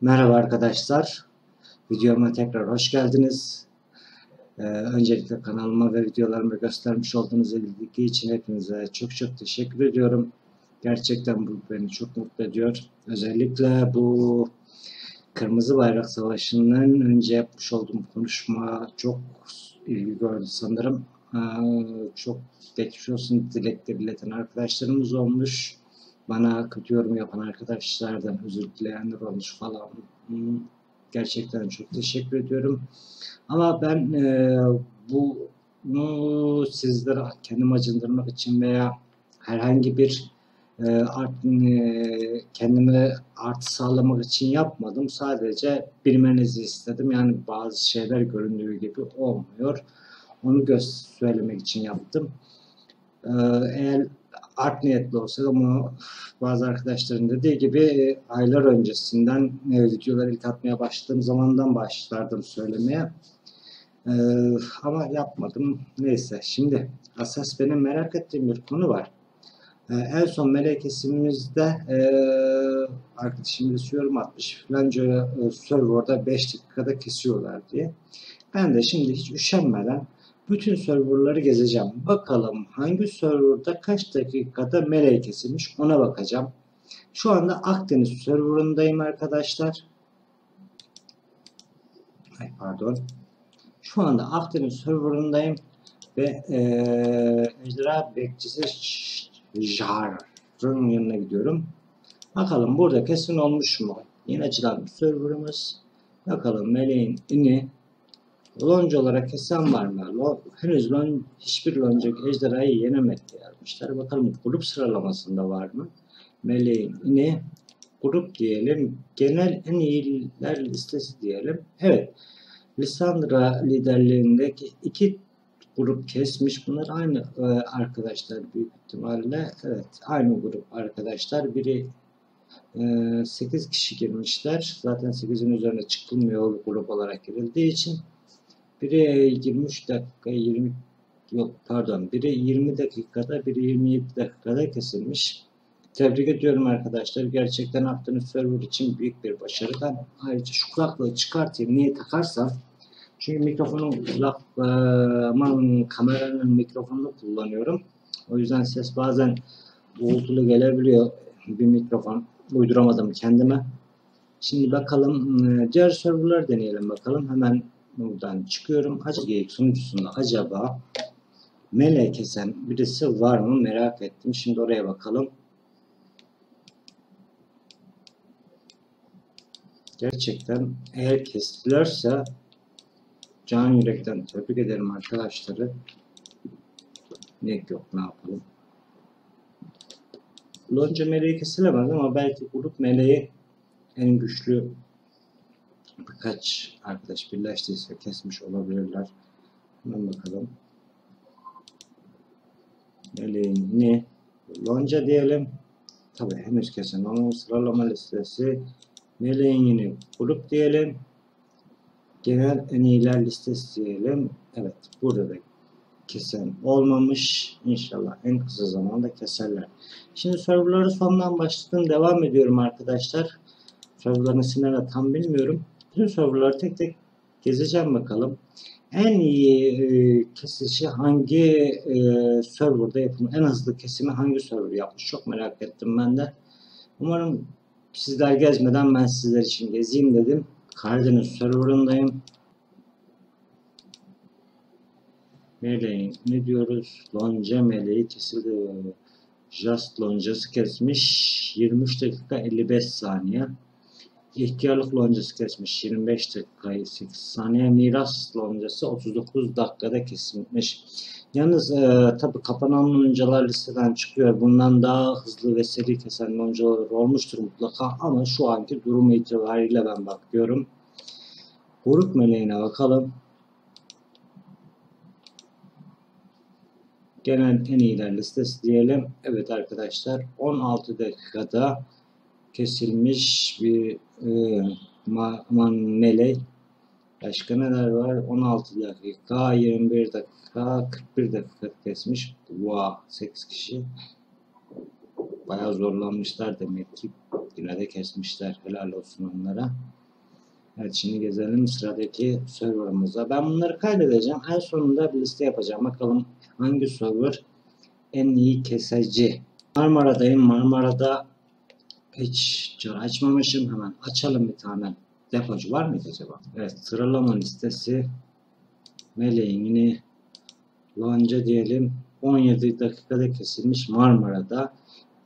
Merhaba arkadaşlar. Videoma tekrar hoş geldiniz. Ee, öncelikle kanalıma ve videolarımı göstermiş olduğunuz ilgi için hepinize çok çok teşekkür ediyorum. Gerçekten bu beni çok mutlu ediyor. Özellikle bu Kırmızı Bayrak Savaşı'ndan önce yapmış olduğum konuşma çok ilgi gördü sanırım. Ee, çok geçmiş olsun dilekleri ileten arkadaşlarımız olmuş bana kötü yorum yapan arkadaşlardan özür dileyenler olmuş falan. Hmm, gerçekten çok teşekkür ediyorum. Ama ben e, bu bunu sizlere kendim acındırmak için veya herhangi bir e, art, e, kendime artı sağlamak için yapmadım. Sadece bilmenizi istedim. Yani bazı şeyler göründüğü gibi olmuyor. Onu söylemek için yaptım. E, eğer art niyetli olsa ama bazı arkadaşların dediği gibi e, aylar öncesinden e, videoları ilk atmaya başladığım zamandan başlardım söylemeye. E, ama yapmadım. Neyse şimdi asas benim merak ettiğim bir konu var. E, en son melek kesimimizde e, arkadaşım yorum atmış filanca e, serverda 5 dakikada kesiyorlar diye. Ben de şimdi hiç üşenmeden bütün serverları gezeceğim. Bakalım hangi serverda kaç dakikada meleği kesilmiş ona bakacağım. Şu anda Akdeniz serverındayım arkadaşlar. Ay pardon. Şu anda Akdeniz serverındayım ve ee, ejderha bekçisi Jar'ın yanına gidiyorum. Bakalım burada kesin olmuş mu? Yeni açılan serverımız. Bakalım meleğin ini Lonca olarak kesen var mı? Henüz lon, hiçbir lonca ejderhayı yenemedi yazmışlar. Bakalım grup sıralamasında var mı? Meleğin ini grup diyelim. Genel en iyiler listesi diyelim. Evet. Lisandra liderliğindeki iki grup kesmiş. Bunlar aynı e, arkadaşlar büyük ihtimalle. Evet. Aynı grup arkadaşlar. Biri e, 8 kişi girmişler. Zaten 8'in üzerine çıkılmıyor grup olarak girildiği için. Biri 23 dakika 20 yok pardon biri 20 dakikada biri 27 dakikada kesilmiş. Tebrik ediyorum arkadaşlar. Gerçekten Akdeniz server için büyük bir başarı. Ben ayrıca şu kulaklığı çıkartayım. Niye takarsam çünkü mikrofonun kulak e, aman kameranın mikrofonunu kullanıyorum. O yüzden ses bazen uğultulu gelebiliyor. Bir mikrofon uyduramadım kendime. Şimdi bakalım e, diğer serverlar deneyelim bakalım. Hemen buradan çıkıyorum. Acı sunucusunda acaba mele kesen birisi var mı merak ettim. Şimdi oraya bakalım. Gerçekten eğer kestilerse can yürekten tebrik ederim arkadaşları. Ne yok ne yapalım. Lonca meleği kesilemez ama belki grup meleği en güçlü birkaç arkadaş birleştiyse kesmiş olabilirler. Hemen bakalım. Meleğin ne? Lonca diyelim. Tabi henüz kesen ama sıralama listesi. Meleğin yine grup diyelim. Genel en iyiler listesi diyelim. Evet burada da kesen olmamış. İnşallah en kısa zamanda keserler. Şimdi serverları sondan başladım. Devam ediyorum arkadaşlar. Serverların isimlerini tam bilmiyorum. Bütün serverları tek tek gezeceğim bakalım. En iyi e, kesişi hangi e, serverda yapılmış, en hızlı kesimi hangi server yapmış çok merak ettim ben de. Umarım sizler gezmeden ben sizler için gezeyim dedim. Karadeniz serverındayım. Meleğin ne diyoruz? Lonca meleği kesildi. Just loncası kesmiş. 23 dakika 55 saniye. İhtiyarlık loncası kesmiş 25 dakikayı 8 saniye. Miras loncası 39 dakikada kesilmiş. Yalnız e, tabi kapanan loncalar listeden çıkıyor. Bundan daha hızlı ve seri kesen loncalar olmuştur mutlaka ama şu anki durum itibariyle ben bakıyorum. Grup meleğine bakalım. Genel en iyiler listesi diyelim. Evet arkadaşlar 16 dakikada kesilmiş bir e, melek. Başka neler var? 16 dakika, 21 dakika, 41 dakika kesmiş. Wow, 8 kişi. Bayağı zorlanmışlar demek ki. Yine kesmişler. Helal olsun onlara. Evet şimdi gezelim sıradaki serverımıza. Ben bunları kaydedeceğim. En sonunda bir liste yapacağım. Bakalım hangi server en iyi keseci. Marmara'dayım. Marmara'da hiç çar açmamışım. Hemen açalım bir tane. Depocu var mıydı acaba? Evet sıralama listesi. Meleğini lonca diyelim. 17 dakikada kesilmiş Marmara'da.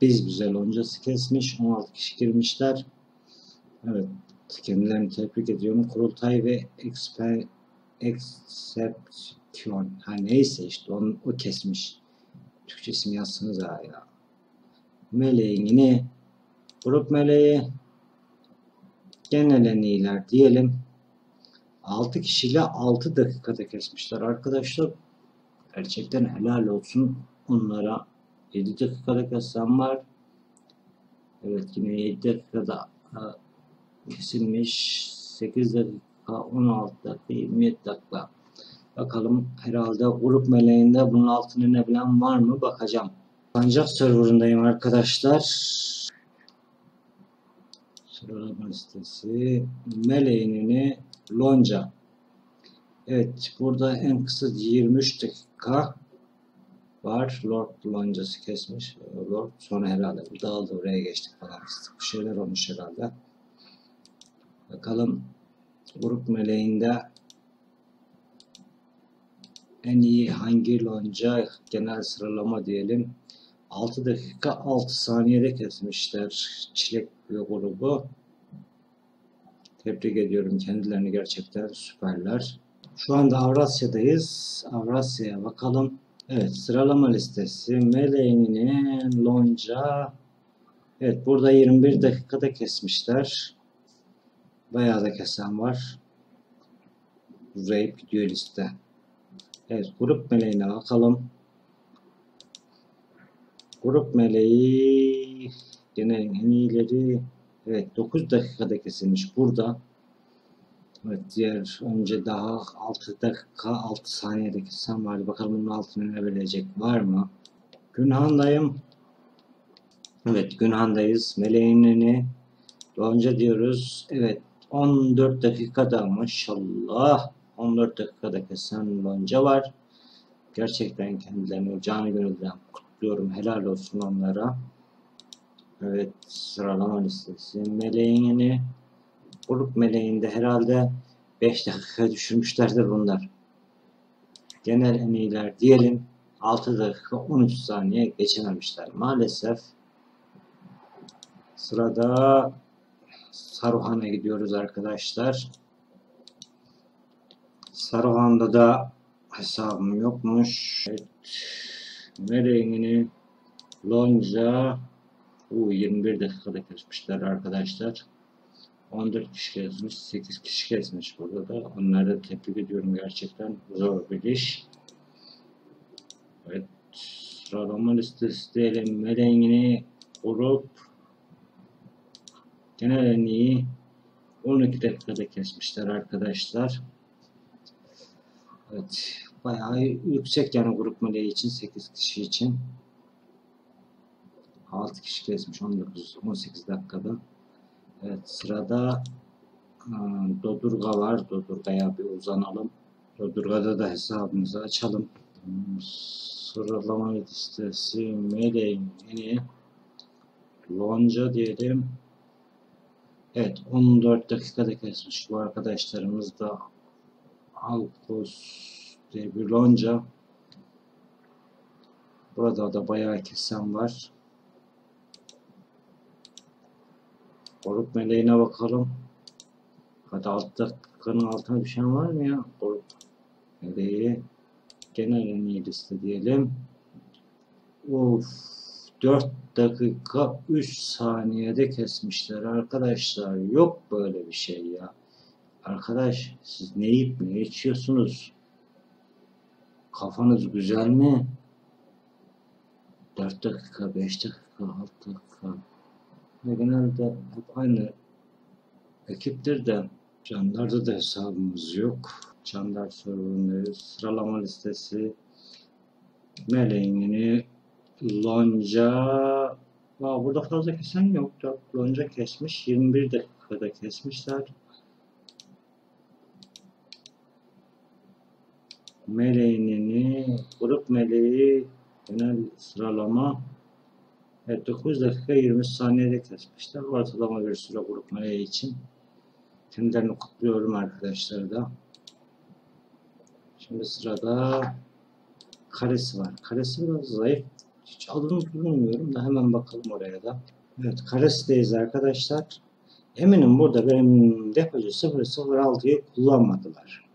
Biz güzel loncası kesmiş. 16 kişi girmişler. Evet kendilerini tebrik ediyorum. Kurultay ve Exception. Ha neyse işte onu, o kesmiş. Türkçesini yazsanız ha ya. Meleğin yine grup meleği genel en iyiler diyelim. 6 kişiyle 6 dakikada kesmişler arkadaşlar. Gerçekten helal olsun onlara. 7 dakikada kesen var. Evet yine 7 dakikada kesilmiş 8 dakika 16 dakika 27 dakika bakalım herhalde grup meleğinde bunun altını inebilen var mı bakacağım ancak serverındayım arkadaşlar sıralama listesi meleğini lonca evet burada en kısa 23 dakika var. Lord loncası kesmiş. Lord sonra herhalde dağıldı oraya geçtik falan. Bir şeyler olmuş herhalde. Bakalım grup meleğinde en iyi hangi lonca genel sıralama diyelim. 6 dakika 6 saniyede kesmişler çilek grubu. Tebrik ediyorum kendilerini gerçekten süperler. Şu anda Avrasya'dayız. Avrasya'ya bakalım. Evet sıralama listesi. Meleğini lonca. Evet burada 21 dakikada kesmişler. Bayağı da kesen var. Rape gidiyor liste. Evet grup meleğine bakalım. Grup meleği gene en iyileri evet 9 dakikada kesilmiş burada. Evet diğer önce daha 6 dakika 6 saniyede kesen vardı. Bakalım bunun altına inebilecek var mı? Günhan'dayım. Evet Günhan'dayız. Meleğinini önce diyoruz. Evet 14 dakikada maşallah 14 dakikada kesen lonca var. Gerçekten kendilerini canı gönülden kutluyorum. Helal olsun onlara. Evet sıralama listesi. Meleğini grup meleğinde herhalde 5 dakika düşürmüşlerdir bunlar. Genel en iyiler diyelim 6 dakika 13 saniye geçememişler. Maalesef sırada Saruhan'a gidiyoruz arkadaşlar. Saruhan'da da hesabım yokmuş. Evet. Merengini Lonca U 21 dakikada kesmişler arkadaşlar. 14 kişi kesmiş, 8 kişi kesmiş burada da. Onları da tebrik ediyorum gerçekten. Zor bir iş. Evet. Sıralama listesi diyelim. Merengini grup genel en iyi 12 dakikada kesmişler arkadaşlar. Evet. Bayağı yüksek yani grup meleği için 8 kişi için. 6 kişi kesmiş 19 18 dakikada. Evet sırada ıı, Dodurga var. Dodurga'ya bir uzanalım. Dodurga'da da hesabımızı açalım. Sıralama listesi meleğin yeni lonca diyelim. Evet 14 dakikada kesmiş bu arkadaşlarımız da Alpos diye bir lonca. Burada da bayağı kesen var. Koruk meleğine bakalım. Hadi alt dakikanın altına düşen var mı ya? Koruk meleği genel en iyi liste diyelim. Of 4 dakika 3 saniyede kesmişler arkadaşlar. Yok böyle bir şey ya. Arkadaş siz ne yiyip ne içiyorsunuz? Kafanız güzel mi? 4 dakika, 5 dakika, 6 dakika. Ve genelde hep aynı ekiptir de canlarda da hesabımız yok. Canlar sorunları, sıralama listesi, meleğini, lonca Aa, burada fazla kesen yok. 4 lonca kesmiş. 21 dakikada kesmişler. Meleğini, grup meleği genel sıralama evet, 9 dakika 20 saniyede kesmişler. Ortalama bir süre grup için. Kendilerini kutluyorum arkadaşlar da. Şimdi sırada karesi var. Karesi biraz zayıf. Hiç adını bilmiyorum da hemen bakalım oraya da. Evet karesideyiz arkadaşlar. Eminim burada benim depocu 006'yı kullanmadılar.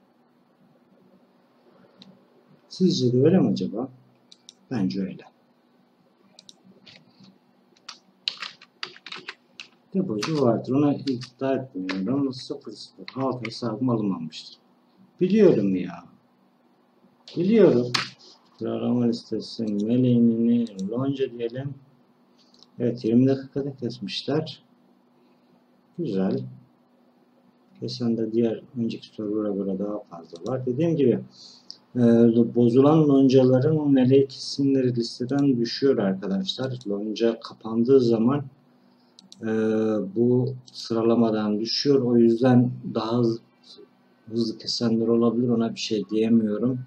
Sizce de öyle mi acaba? Bence öyle. Depocu vardır. Ona iddia etmiyorum. 006 hesabım alınmamıştır. Biliyorum ya. Biliyorum. Sıralama listesi meleğini lonca diyelim. Evet 20 dakikada kesmişler. Güzel. Kesen de diğer önceki sorulara göre daha fazla var. Dediğim gibi e, bozulan loncaların meleği kesimleri listeden düşüyor arkadaşlar. Lonca kapandığı zaman e, bu sıralamadan düşüyor. O yüzden daha hızlı, hızlı kesenler olabilir. Ona bir şey diyemiyorum.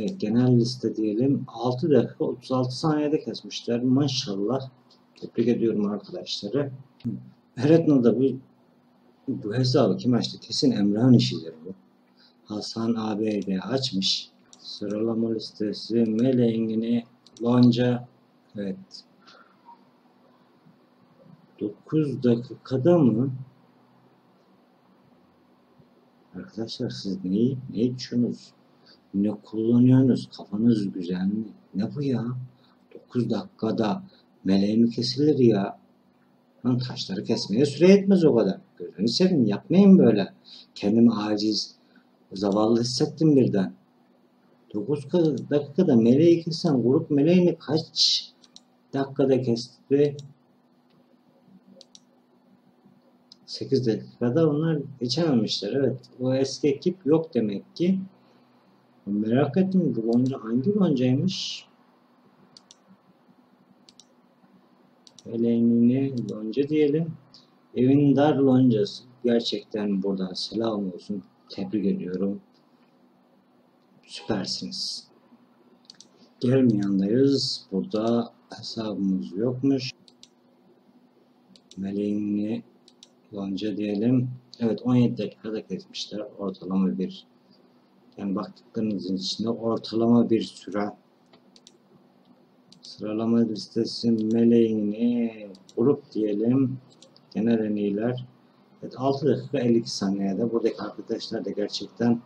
Evet, genel liste diyelim. 6 dakika 36 saniyede kesmişler. Maşallah. Tebrik ediyorum arkadaşları. Eretna'da bu bu hesabı kim açtı? Kesin Emrah'ın işidir bu. Hasan ABD açmış. Sıralama listesi Meleğini Lonca evet 9 dakikada mı? Arkadaşlar siz neyi, neyi düşünüyorsunuz? Ne kullanıyorsunuz? Kafanız güzel mi? Ne bu ya? 9 dakikada meleğimi kesilir ya. Lan taşları kesmeye süre yetmez o kadar. Gözünü seveyim yapmayın böyle. Kendimi aciz, zavallı hissettim birden. 9 dakikada meleği kesen grup meleğini kaç dakikada kesti? 8 dakikada onlar geçememişler. Evet o eski ekip yok demek ki. Merak ettim bu lonca hangi loncaymış? Eleğini lonca diyelim. Evin dar loncası. Gerçekten buradan selam olsun. Tebrik ediyorum. Süpersiniz. Gelmeyandayız. Burada hesabımız yokmuş. Meleğini lonca diyelim. Evet 17 dakikada kesmişler. Ortalama bir. Yani baktıklarınızın içinde ortalama bir süre. Sıralama listesi meleğini grup diyelim. Genel en iyiler evet, 6 dakika 52 saniyede. Buradaki arkadaşlar da gerçekten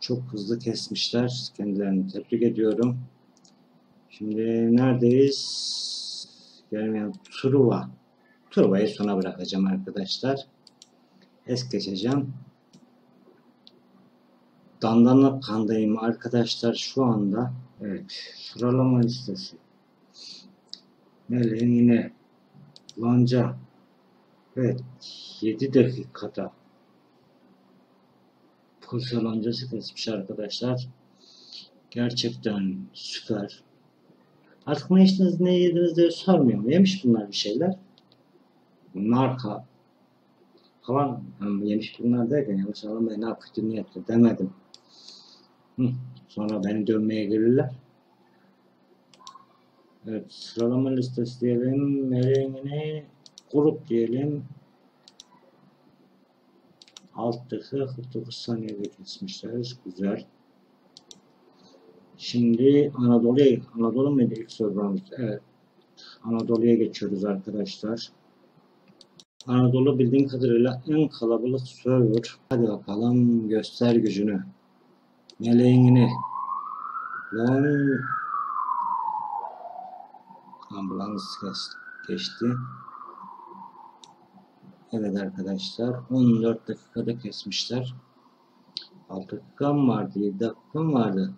çok hızlı kesmişler. Kendilerini tebrik ediyorum. Şimdi neredeyiz? Gelmeyen Truva Truva'yı sona bırakacağım arkadaşlar es geçeceğim Dandana kandayım arkadaşlar şu anda. Evet. Sıralama listesi. Meleğin yine lonca. Evet. 7 dakikada pulsa loncası kesmiş arkadaşlar. Gerçekten süper. Artık ne içtiniz ne yediniz diye sormuyorum. Yemiş bunlar bir şeyler. Marka falan yemiş bunlar derken yanlış anlamayın ne kötü niyetli demedim. Hı. Sonra beni dönmeye gelirler. Evet sıralama listesi diyelim. Meleğini grup diyelim. Alt dakika 49 saniyede kesmişler. Güzel. Şimdi Anadolu'ya Anadolu muydu ilk sorumuz? Evet. Anadolu'ya geçiyoruz arkadaşlar. Anadolu bildiğim kadarıyla en kalabalık server. Hadi bakalım göster gücünü. Meleğini. Lan ambulans geçti. Evet arkadaşlar 14 dakikada kesmişler. 6 dakikam vardı 7 dakikam vardı.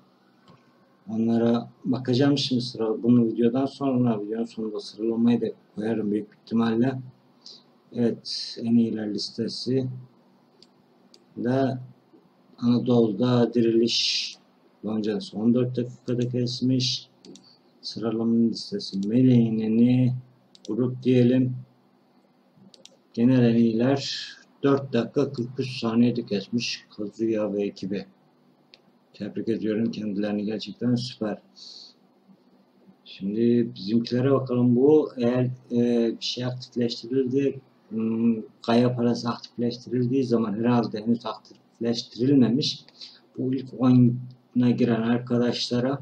Onlara bakacağım şimdi sıra bunu videodan sonra videonun sonunda sıralamayı da koyarım büyük ihtimalle. Evet en iyiler listesi de Anadolu'da diriliş loncası 14 dakikada kesmiş. Sıralama listesi meleğini grup diyelim. Genel en iyiler 4 dakika 43 saniyede kesmiş Kazuya ve ekibi. Tebrik ediyorum kendilerini gerçekten süper. Şimdi bizimkilere bakalım bu eğer e, bir şey aktifleştirildi kaya parası aktifleştirildiği zaman herhalde henüz aktifleştirilmemiş. Bu ilk oyuna giren arkadaşlara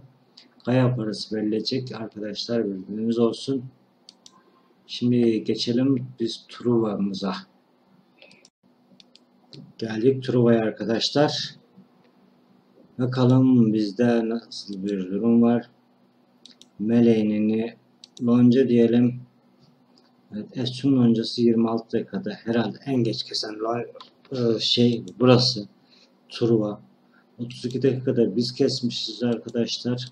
kaya parası verilecek. Arkadaşlar bilginiz olsun. Şimdi geçelim biz Truva'mıza. Geldik Truva'ya arkadaşlar. Bakalım bizde nasıl bir durum var. Meleğini lonca diyelim. Evet, Efsun loncası 26 dakikada herhalde en geç kesen e, şey burası. Truva. 32 dakikada biz kesmişiz arkadaşlar.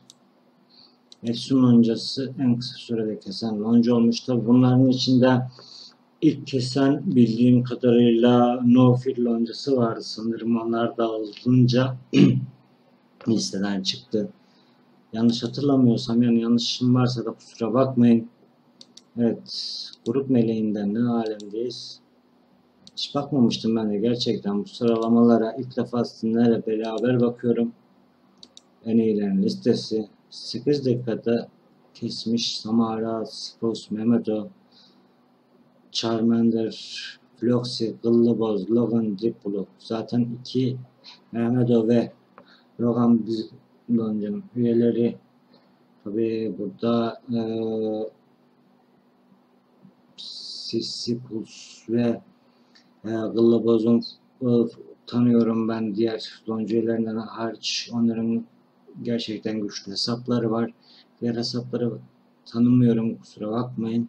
Efsun loncası en kısa sürede kesen lonca olmuştu. Bunların içinde ilk kesen bildiğim kadarıyla no fil loncası vardı sanırım. Onlar dağılınca listeden çıktı. Yanlış hatırlamıyorsam yani yanlışım varsa da kusura bakmayın. Evet. Grup meleğinden ne alemdeyiz? Hiç bakmamıştım ben de gerçekten bu sıralamalara ilk defa sizinlerle beraber bakıyorum. En iyilerin listesi. 8 dakikada kesmiş Samara, Spros, Mehmeto, Charmander, Floxy, Gıllıboz, Logan, Diplo. Zaten iki Mehmeto ve Logan biz Loncan üyeleri. Tabi burada ee, Sisyphus ve e, Gıllaboz'un e, tanıyorum ben. Diğer loncilerinden hariç onların gerçekten güçlü hesapları var. Diğer hesapları tanımıyorum kusura bakmayın.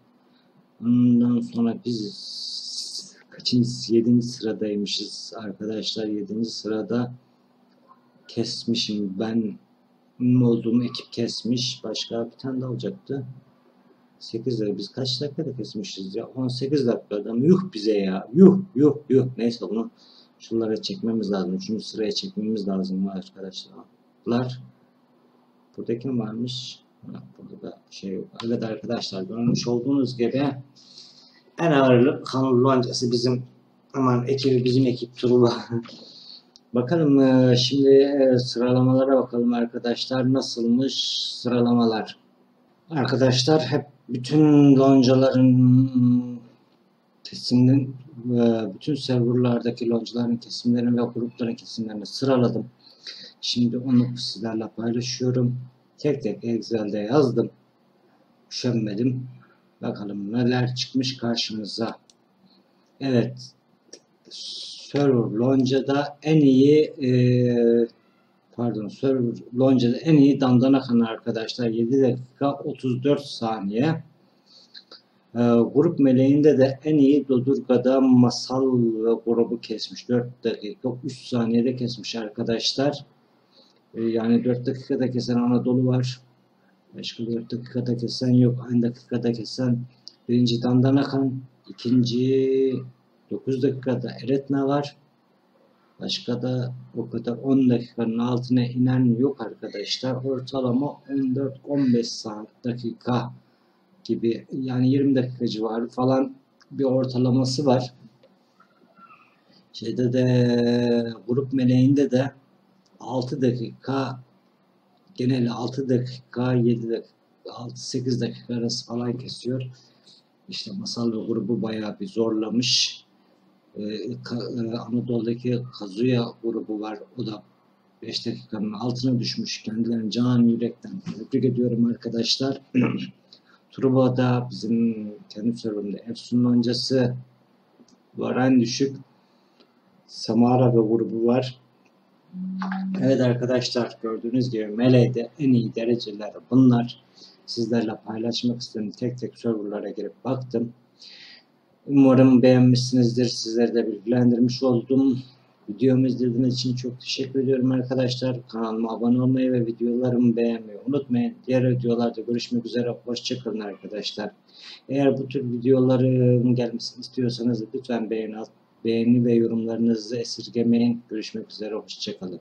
Ondan sonra biz kaçıncı yedinci sıradaymışız arkadaşlar? Yedinci sırada kesmişim. Ben olduğum ekip kesmiş. Başka bir tane de olacaktı 8 dakika biz kaç dakikada kesmişiz ya? 18 dakikada mı? Yuh bize ya. Yuh yuh yuh. Neyse bunu şunlara çekmemiz lazım. Şunu sıraya çekmemiz lazım arkadaşlar. Burada kim varmış? Burada da şey yok. Evet arkadaşlar görmüş olduğunuz gibi en ağırlık kanun bizim aman ekibi bizim ekip turu Bakalım e, şimdi e, sıralamalara bakalım arkadaşlar. Nasılmış sıralamalar. Arkadaşlar hep bütün loncaların kesiminin bütün serverlardaki loncaların kesimlerini ve grupların kesimlerini sıraladım. Şimdi onu sizlerle paylaşıyorum. Tek tek Excel'de yazdım. Üşenmedim. Bakalım neler çıkmış karşımıza. Evet. Server Lonca'da en iyi e, pardon server Lonca'da en iyi dandana kanı arkadaşlar 7 dakika 34 saniye. Ee, grup meleğinde de en iyi Dodurga'da masal grubu kesmiş. 4 dakika 3 saniyede kesmiş arkadaşlar. Ee, yani 4 dakikada kesen Anadolu var. Başka 4 dakikada kesen yok. Aynı dakikada kesen birinci Dandana kan. ikinci 9 dakikada Eretna var. Başka da o kadar 10 dakikanın altına inen yok arkadaşlar. Ortalama 14-15 saat dakika gibi yani 20 dakika civarı falan bir ortalaması var. Şeyde de grup meleğinde de 6 dakika genel 6 dakika 7 dakika 6-8 dakika arası falan kesiyor. İşte masal grubu bayağı bir zorlamış. Ee, e, Anadolu'daki Kazuya grubu var. O da 5 dakikanın altına düşmüş. Kendilerini can yürekten tebrik ediyorum arkadaşlar. Truba'da bizim kendi serverinde Efsun'un öncesi var en düşük. Samara ve grubu var. Evet arkadaşlar gördüğünüz gibi Melee'de en iyi dereceler bunlar. Sizlerle paylaşmak istedim. Tek tek serverlara girip baktım. Umarım beğenmişsinizdir. Sizleri de bilgilendirmiş oldum. Videomu izlediğiniz için çok teşekkür ediyorum arkadaşlar. Kanalıma abone olmayı ve videolarımı beğenmeyi unutmayın. Diğer videolarda görüşmek üzere. Hoşçakalın arkadaşlar. Eğer bu tür videoların gelmesini istiyorsanız lütfen beğeni, beğeni ve yorumlarınızı esirgemeyin. Görüşmek üzere. Hoşçakalın.